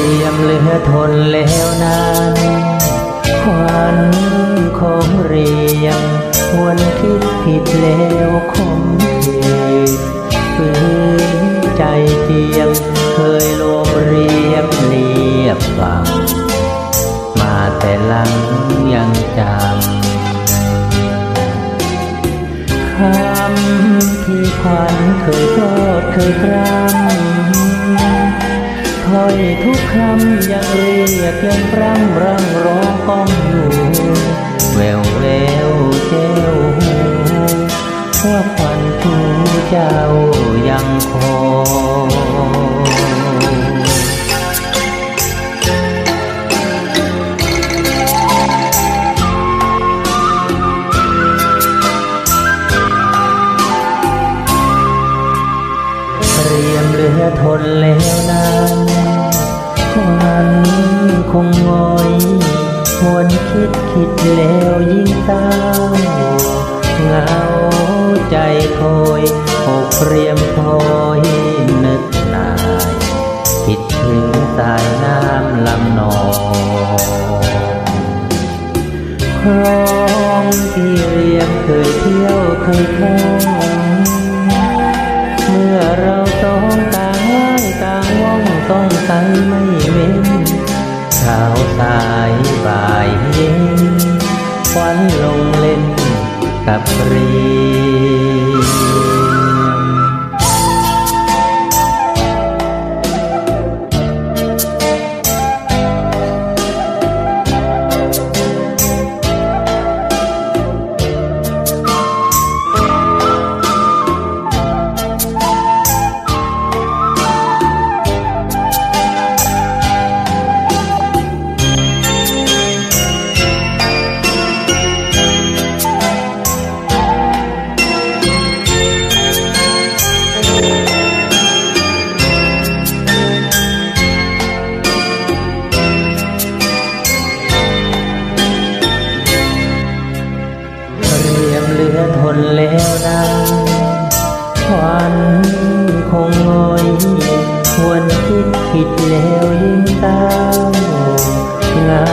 รียมเหลือทนแล้วนั้นควันของเรียมหวนคิดผิดแล้วคมเขฝืนใจเทียมเคยโลมเรียบเรียบฟัง มาแต่หลังยังจำคำที่ขวัญเคยโทษเคยพรำ ถ้อยทุกคำยังเรียกยังร่ำร่ำร้องก้องอยู่แววแววเจ้วหูว่าขวัญทูเจ้ายังคงเรียมเหลือทนแล้วนั้น ควันคงงอยหวนคิดคิดแล้วยิ่งเศร้าเหงาใจคอยอกเรียมคอยนึกนายคิดถึงสายน้ำลำนองคลองที่เรียมเคยเที่ยวเคยท่อง สายบ่ายเย็นควันลงเล่นกับเรีย แล้วนั้นควันคงงอยหวนคิดผิดแล้วยิ่งเศร้าเหงา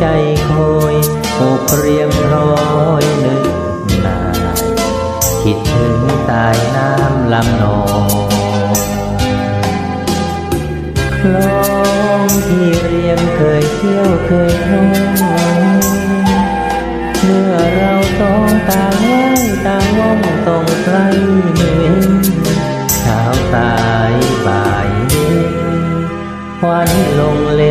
ใจคอยอกเรียมร้อยหนึกนายคิดถึงสายน้ำลำนองคลองที่เรียมเคยเที่ยวเคยท่องเมื่อเรา สองต่างไว้ต่างมองตรงใกล้เห็นเช้าสายบ่ายเย็นวันลงเล